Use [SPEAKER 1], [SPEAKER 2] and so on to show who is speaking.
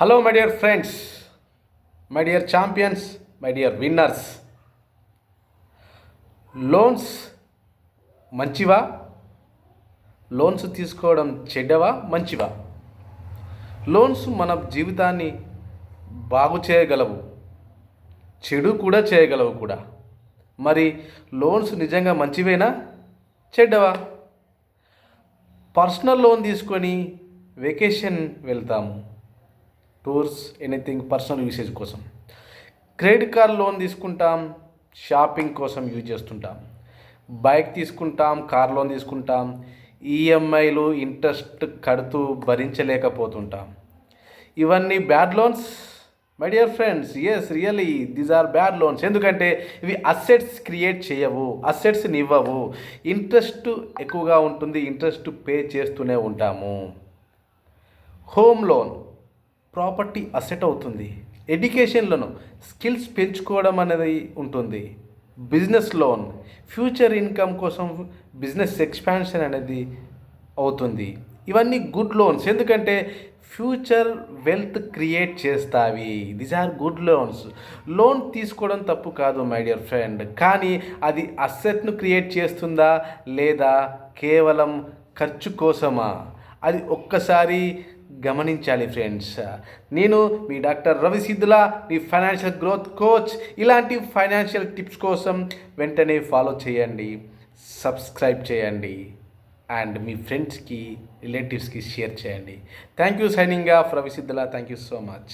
[SPEAKER 1] Hello my dear friends my dear champions my dear winners loans మంచివా? Loans తీసుకోవడం చెడ్డవా? మంచివా? లోన్స్ మన జీవితాన్ని బాగు చేయగలవు. చెడు కూడా చేయగలవు కూడా. మరి లోన్స్ నిజంగా మంచివేనా? చెడ్డవా? పర్సనల్ లోన్ తీసుకొని వెకేషన్ వెళ్తాము. టూర్స్ ఎనీథింగ్ పర్సనల్ యూసేజ్ కోసం. క్రెడిట్ కార్డ్ లోన్ తీసుకుంటాం షాపింగ్ కోసం యూజ్ చేస్తుంటాం. బైక్ తీసుకుంటాం కార్ లోన్ తీసుకుంటాం ఈఎంఐలు ఇంట్రెస్ట్ కడుతూ భరించలేకపోతుంటాం. ఇవన్నీ bad loans my dear friends yes really these are bad loans ఎందుకంటే ఇవి అసెట్స్ క్రియేట్ చేయవు అసెట్స్ని ఇవ్వవు ఇంట్రెస్ట్ ఎక్కువగా ఉంటుంది ఇంట్రెస్ట్ పే చేస్తూనే ఉంటాము. హోమ్ లోన్ ప్రాపర్టీ అసెట్ అవుతుంది. ఎడ్యుకేషన్లోను స్కిల్స్ పెంచుకోవడం అనేది ఉంటుంది. బిజినెస్ లోన్ ఫ్యూచర్ ఇన్కమ్ కోసం బిజినెస్ ఎక్స్పాన్షన్ అనేది అవుతుంది. ఇవన్నీ గుడ్ లోన్స్. ఎందుకంటే future wealth create చేస్తావి. These are good loans. Loan తీసుకోవడం తప్పు కాదు మై డియర్ ఫ్రెండ్. కానీ అది అసెట్ను క్రియేట్ చేస్తుందా లేదా కేవలం ఖర్చు కోసమా? అది ఒక్కసారి గమనించాలి ఫ్రెండ్స్. నేను మీ డాక్టర్ రవి సిద్ధులా మీ ఫైనాన్షియల్ గ్రోత్ కోచ్. ఇలాంటి ఫైనాన్షియల్ టిప్స్ కోసం వెంటనే ఫాలో చేయండి సబ్స్క్రైబ్ చేయండి అండ్ మీ ఫ్రెండ్స్కి రిలేటివ్స్కి షేర్ చేయండి. Thank you signing off Ravi Siddhula. Thank you so much.